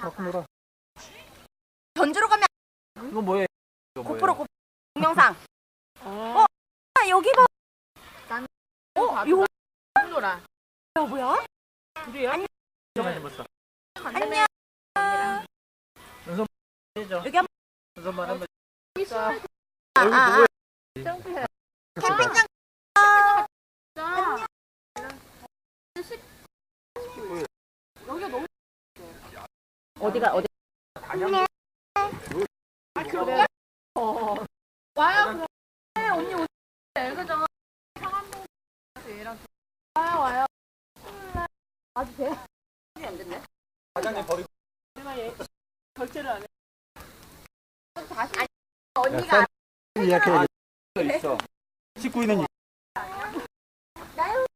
갖고 놀아. 전주로 가면 이거 뭐예요? 이거 고프로 고 동영상. 어, 아, 여기 봐. 어, 이거 놀아. 뭐야, 뭐야? 둘이요? 잠깐만 봤어. 안녕. 해줘. 여기 한 그래서만 한번. 아, 얼굴 아, 보고 아. 점프해. 캠핑장. 여기가 너무 어디가 어디? 아 그래. 어. 와요. 그래. 언니 오세요. 그죠? 상암동 얘랑 와요 와요. 아주 돼. 안 됐네. 과장님 버리고. 하지만 얘 결제를 안 해. 다시 언니가 예약해. 있어. 씻고 있는. 나요.